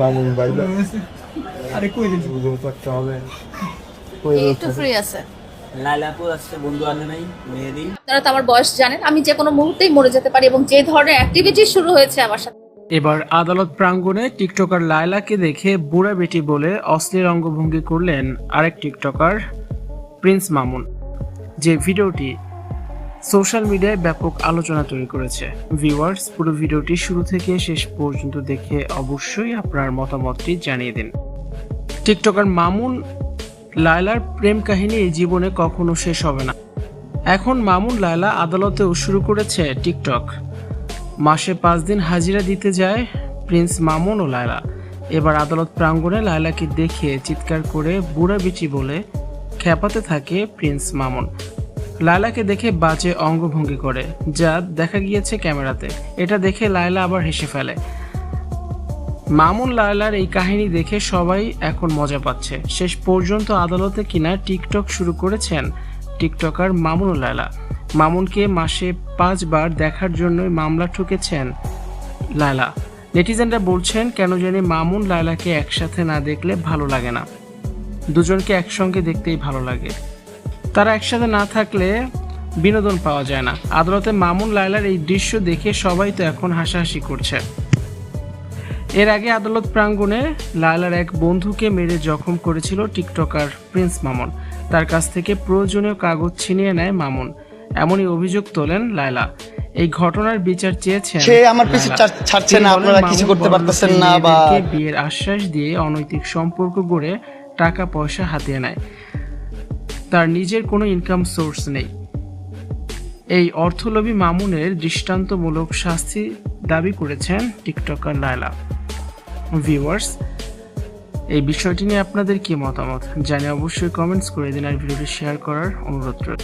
মামুন ভাই আরে কই দিন বুঝতে পারতে হবে। একটু ফ্রি আছে। লাইলাপুর আসছে বন্ধু আনে নাই মেহেদি। আপনারা তো আমার বয়স জানেন আমি যে কোনো মুহূর্তেই মরে যেতে পারি এবং যে ধরনের অ্যাক্টিভিটি শুরু হয়েছে আমার সাথে। এবার আদালত প্রাঙ্গণে টিকটকার লায়লাকে দেখে বুড়া বেটি বলে অশ্লীল অঙ্গভঙ্গি করলেন আরেক টিকটকার প্রিন্স মামুন। যে ভিডিওটি সোশ্যাল মিডিয়ায় ব্যাপক আলোচনা তৈরি করেছে। ভিউয়ার্স, পুরো ভিডিওটি শুরু থেকে শেষ পর্যন্ত দেখে অবশ্যই আপনার মতামতটি জানিয়ে দিন। টিকটকার মামুন লায়লার প্রেম কাহিনী এই জীবনে কখনো শেষ হবে না। এখন মামুন লায়লা আদালতেও শুরু করেছে টিকটক। মাসে পাঁচ দিন হাজিরা দিতে যায় প্রিন্স মামুন ও লায়লা। এবার আদালত প্রাঙ্গণে লায়লাকে দেখে চিৎকার করে বুড়া বিচি বলে খেপাতে থাকে প্রিন্স মামুন। লায়লাকে দেখে বাজে অঙ্গভঙ্গি করে, যা দেখা গিয়েছে ক্যামেরাতে। এটা দেখে লায়লা আবার হেসে ফেলে। মামুন লায়লার এই কাহিনী দেখে সবাই এখন মজা পাচ্ছে। শেষ পর্যন্ত আদালতে কিনা টিকটক শুরু করেছেন টিকটকার মামুন লায়লা। মামুনকে মাসে পাঁচবার দেখার জন্যই মামলা ঠুকেছেন লায়লা। নেটিজেনরা বলছেন, কেন জানি মামুন লায়লাকে একসাথে না দেখলে ভালো লাগে না। দুজনকে একসঙ্গে দেখতেই ভালো লাগে। তারা একসাথে না থাকলে বিনোদন পাওয়া যায় না। আদালতে মামুন লায়লার এই দৃশ্য দেখে সবাই তো এখন হাসাহাসি করছে। এর আগে আদালত প্রাঙ্গণে লায়লার এক বন্ধুকে মেরে জখম করেছিল টিকটকার প্রিন্স মামুন। তার কাছ থেকে প্রয়োজনীয় কাগজ ছিনিয়ে নেয় মামুন। এমনই অভিযোগ তোলেন লায়লা। এই ঘটনার বিচার চেয়েছেন সে আমার পিছে ছাড়ছে না, আপনারা কিছু করতে পারতেছেন না বা- বিয়ের আশ্বাস দিয়ে অনৈতিক সম্পর্ক গড়ে টাকা পয়সা হাতিয়ে নেয়। তার নিজের কোনো ইনকাম সোর্স নেই। এই অর্থলোভী মামুনের দৃষ্টান্তমূলক শাস্তি দাবি করেছেন টিকটকার লায়লা। ভিউয়ার্স, এই বিষয়টি নিয়ে আপনাদের কি মতামত? জানিয়ে অবশ্যই কমেন্টস করে দিন আর ভিডিওটি শেয়ার করার অনুরোধ রইল।